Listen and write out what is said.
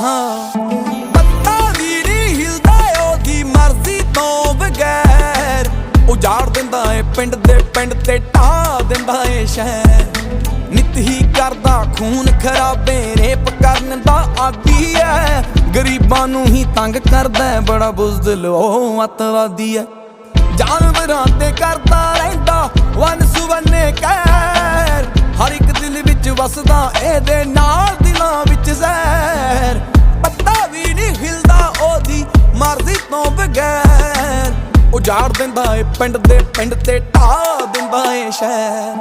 ਹਾਂ ਪੱਤਾ ਵੀ ਨਹੀਂ ਹਿਲਦਾ ਉਹਦੀ ਮਰਜ਼ੀ ਤੋਂ ਬਗੈਰ। ਉਜਾੜ ਦਿੰਦਾ ਏ, ਪਿੰਡ ਦੇ ਪਿੰਡ ਤੇ ਢਾ ਦਿੰਦਾ ਏ ਸ਼ਹਿਰ। ਨਿਤ ਹੀ ਕਰਦਾ ਖੂਨ ਖਰਾਬੇ, ਰੇਪ ਕਰਨ ਦਾ ਆਦੀ ਐ ਗਰੀਬਾਂ ਨੂੰ ਹੀ ਤੰਗ ਕਰਦਾ ਬੜਾ ਬੁਜ਼ਦਲ ਉਹ ਅਤਵਾਦੀ ਐ ਜਾਨਵਰਾਂ ਤੇ ਕਰਦਾ ਰਹਿੰਦਾ, ਵਨ ਸੁਵਨੇ ਕਹਿਰ। ਹਰ ਇੱਕ ਦਿਲ ਵਿੱਚ ਵਸਦਾ, ਇਹਦੇ ਨਾਲ ਦਿਲਾਂ ਉਜਾੜ ਦਿੰਦਾ ਏ ਪਿੰਡ ਦੇ ਪਿੰਡ ਤੇ ਢਾ ਦਿੰਦਾ ਏ ਸ਼ਹਿਰ।